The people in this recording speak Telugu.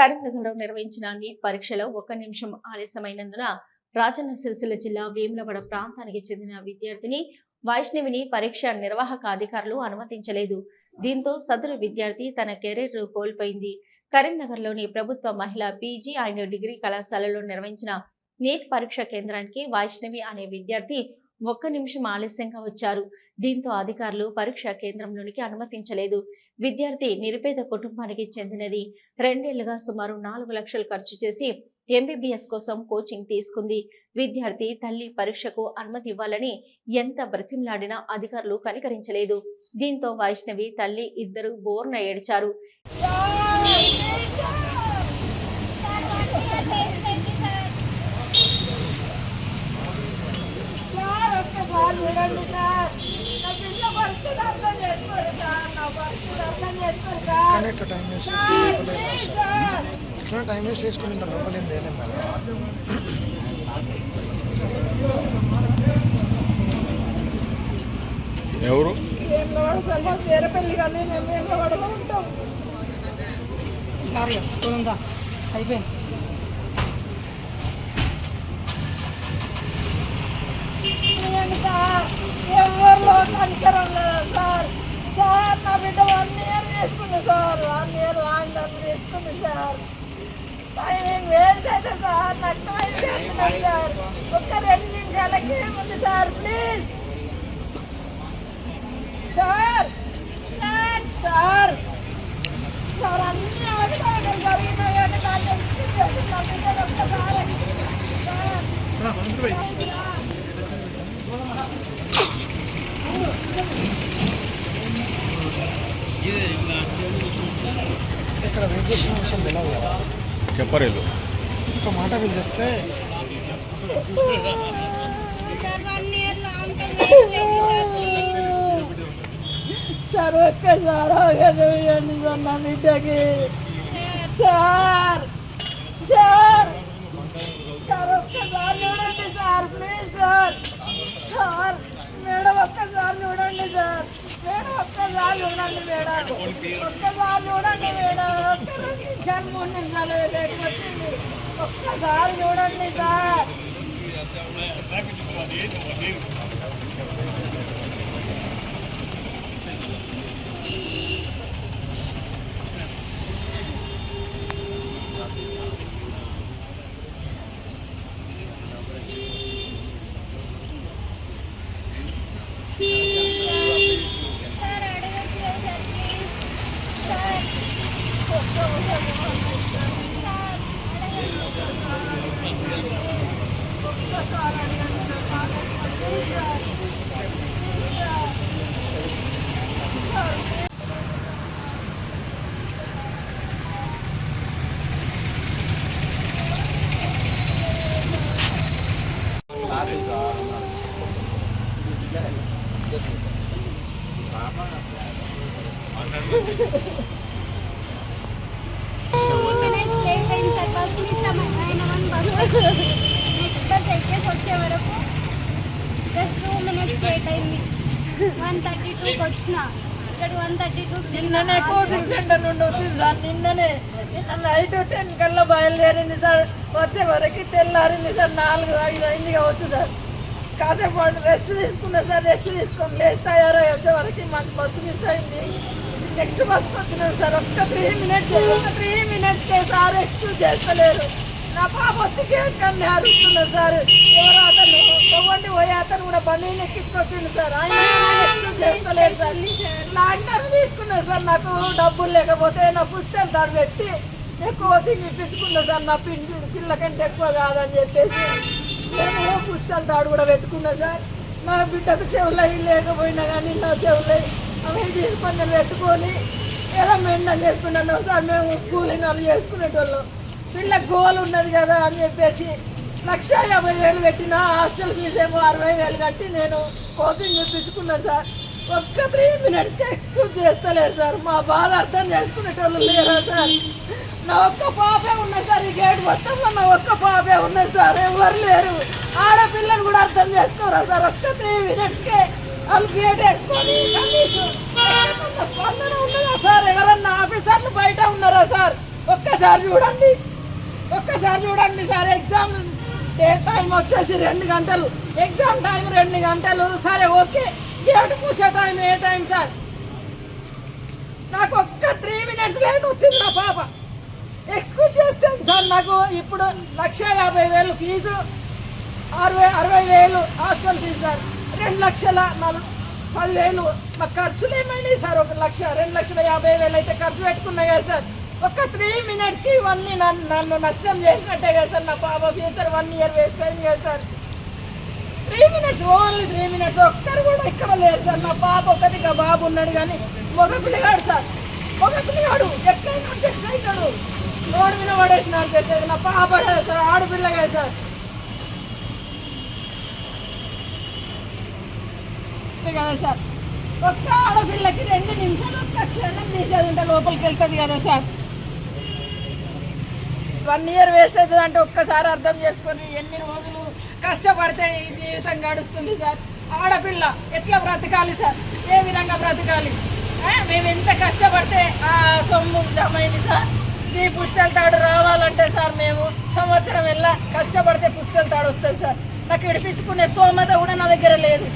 కరీంనగర్లో నిర్వహించిన నీట్ పరీక్షలో ఒక్క నిమిషం ఆలస్యమైనందున రాజన్న సిరిసిల్ల జిల్లా వేములవాడ ప్రాంతానికి చెందిన విద్యార్థిని వైష్ణవిని పరీక్ష నిర్వాహక అధికారులు అనుమతించలేదు. దీంతో సదరు విద్యార్థి తన కెరీర్ కోల్పోయింది. కరీంనగర్లోని ప్రభుత్వ మహిళా పీజీ అండ్ డిగ్రీ కళాశాలలో నిర్వహించిన నీట్ పరీక్ష కేంద్రానికి వైష్ణవి అనే విద్యార్థి ఒక్క నిమిషం ఆలస్యంగా వచ్చారు. దీంతో అధికారులు పరీక్ష కేంద్రంలోనికి అనుమతించలేదు. విద్యార్థి నిరుపేద కుటుంబానికి చెందినది. రెండేళ్ళుగా సుమారు నాలుగు లక్షలు ఖర్చు చేసి ఎంబీబీఎస్ కోసం కోచింగ్ తీసుకుంది. విద్యార్థి తల్లి పరీక్షకు అనుమతి ఇవ్వాలని ఎంత బ్రతిమలాడినా అధికారులు కనికరించలేదు. దీంతో వైష్ణవి తల్లి ఇద్దరు బోర్న ఏడ్చారు సార్ ఒక్కసారి చూడండి సార్ నా పిల్ల పరిస్థితి అర్థం చేసుకోండి సార్ నా పరిస్థితి అర్థం ఇట్లా టైం వేస్ట్ చేసి ఇట్లా టైం వేస్ట్ చేసుకుని ఉంటారు లోపల ఏం చేయలేం మేడం ఎవరు? కానీ మేము ఉంటాం. అయిపోయింది. ఎవరిలో కనికరం లేదా సార్ సార్ నా బిడ్డ one sir. One year long term చేసుకుంది సార్. టైమింగ్ వేస్ట్ అయితే సార్ నాకు టైం సార్. ఒక్క రెండు నిమిషాలకి ఏముంది sir please sir sir sir. Sir అన్ని అవసరాలు జరిగినాయి అంటే నాకు తెలుసుకుంటే ఒక్కసారి సార్ ఇక్కడ వెయిట్ చేసిన విషయం తెలియదు కదా. చెప్పరు వీళ్ళు ఒక మాట వీళ్ళు చెప్తే సార్ ఒక్కసారి ఆగండి సార్ నా బిడ్డకి. సార్ సార్ సార్ ఒక్కసారి చూడండి sir please sir. Sir madam ఒక్కసారి చూడండి సార్. చూడండి మేడం. ఒక్కసారి చూడండి మేడం. ఒక్క మూడు నిమిషాలు వచ్చింది. ఒక్కసారి చూడండి సార్. లేట్ అయింది సార్. బస్ మిస్ అయిన వన్ బస్ నెక్స్ట్ బస్ ఎక్కేసి వచ్చే వరకు జస్ట్ టూ మినిట్స్ లేట్ అయింది. వన్ థర్టీ టూకి వచ్చిన. ఇక్కడ వన్ థర్టీ టూ నిన్ననే కోచింగ్ సెంటర్ నుండి వచ్చింది సార్. నిన్ననే నిన్న నైట్ టెన్ కల్లా బయలుదేరింది సార్. వచ్చే వరకు తెల్లారింది సార్. నాలుగు ఐదు అయింది కావచ్చు సార్. కాసేపు రెస్ట్ తీసుకున్నా సార్ రెస్ట్ తీసుకొని లేచి తయారై వచ్చే వరకు మాకు బస్సు మిస్ అయింది. నెక్స్ట్ బస్కి వచ్చినాం సార్ ఒక్క త్రీ మినిట్స్ ఒక త్రీ మినిట్స్కే సార్ ఎక్స్క్యూజ్ చేస్తలేరు. నా పాప వచ్చి కేక్ కన్నీ అరుస్తున్నా సార్. ఎవరో అతను ఇవ్వండి పోయి అతను కూడా బండి ఎక్కించుకొచ్చిండు సార్. ఆయన ఎక్స్క్యూజ్ చేస్తలేరు సార్. లాంటర్ తీసుకున్నా సార్ నాకు డబ్బులు లేకపోతే నా పుస్తకాలు దాన్ని పెట్టి ఎక్కువ వచ్చి ఇప్పించుకున్నా సార్ నా పిండి పిల్ల కంటే ఎక్కువ కాదని చెప్పేసి. నేను పుస్తకాలు తాడు కూడా పెట్టుకున్నా సార్. నా బిడ్డకు చెవులై లేకపోయినా కానీ నా చెవులై అవి తీసుకొని నేను పెట్టుకొని ఏదో మెండం చేసుకున్నాను సార్. మేము కూలి వాళ్ళు చేసుకునేటోళ్ళం. పిల్ల గోల్ ఉన్నది కదా అని చెప్పేసి లక్ష యాభై వేలు పెట్టిన హాస్టల్ ఫీజు ఏమో అరవై వేలు కట్టి నేను కోచింగ్ ఇప్పించుకున్నా సార్. ఒక్క త్రీ మినిట్స్కి ఎక్స్క్యూజ్ చేస్తలేరు సార్. మా బాధ అర్థం చేసుకునేటోళ్ళు లేరా సార్? నా ఒక్క పాపే ఉన్నది సార్. ఈ గేట్ మొత్తంలో నా ఒక్క పాపే ఉన్నది సార్. ఎవరు లేరు. ఆడపిల్లని కూడా అర్థం చేసుకోరా సార్? ఒక్క త్రీ మినిట్స్కే వాళ్ళు గేట్ వేసుకొని స్పందన ఉన్నదా సార్? ఎవరన్నా ఆఫీసర్లు బయట ఉన్నారా సార్? ఒక్కసారి చూడండి. ఒక్కసారి చూడండి సార్. ఎగ్జామ్ ఏ టైం వచ్చేసి రెండు గంటలు. ఎగ్జామ్ టైం రెండు గంటలు. సరే ఓకే. గేట్ పూసే టైం ఏ టైం సార్? నాకు ఒక్క త్రీ మినిట్స్ లేట్ వచ్చింది నా పాప. ఎక్స్క్యూజ్ చేస్తాను సార్ నాకు ఇప్పుడు లక్ష యాభై వేలు ఫీజు అరవై అరవై వేలు హాస్టల్ ఫీజు సార్. రెండు లక్షల నలు పదివేలు. మా ఖర్చులు ఏమైనాయి సార్? ఒక లక్ష రెండు లక్షల యాభై వేలు అయితే ఖర్చు పెట్టుకున్నాయి కదా సార్. ఒక త్రీ మినిట్స్కి ఇవన్నీ నన్ను నన్ను నష్టం చేసినట్టే కదా సార్ నా పాప. ఫ్యూచర్ వన్ ఇయర్ వేస్ట్ అయింది కదా sir. Three minutes only three minutes ఒక్కరు ఇక్కడ లేదు సార్. నా పాప ఒకటిగా బాబు ఉన్నాడు కానీ మగ పిల్లగాడు సార్. మగ పిల్లగాడు. ఎక్కడైనా అడ్జస్ట్ అవుతాడు. రోడ్డు మీద పడేసిన అడ్జస్ట్ నా పాప కదా సార్. ఆడపిల్ల కదా సార్. కదా సార్. ఒక్క ఆడపిల్లకి రెండు నిమిషాలు ఒక్క క్షణం తీసేది ఉంటే లోపలికి వెళ్తుంది కదా సార్. వన్ ఇయర్ వేస్ట్ అవుతుంది అంటే ఒక్కసారి అర్థం చేసుకొని ఎన్ని రోజులు కష్టపడితే ఈ జీవితం గడుస్తుంది సార్. ఆడపిల్ల ఎట్లా బ్రతకాలి సార్? ఏ విధంగా బ్రతకాలి? మేము ఎంత కష్టపడితే ఆ సొమ్ము జమైంది సార్? ఈ పుస్తల తాడు రావాలంటే సార్ మేము సంవత్సరం వెళ్ళా కష్టపడితే పుస్తల తాడు వస్తుంది సార్. నాకు విడిపించుకునే స్తోమత కూడా నా దగ్గర లేదు.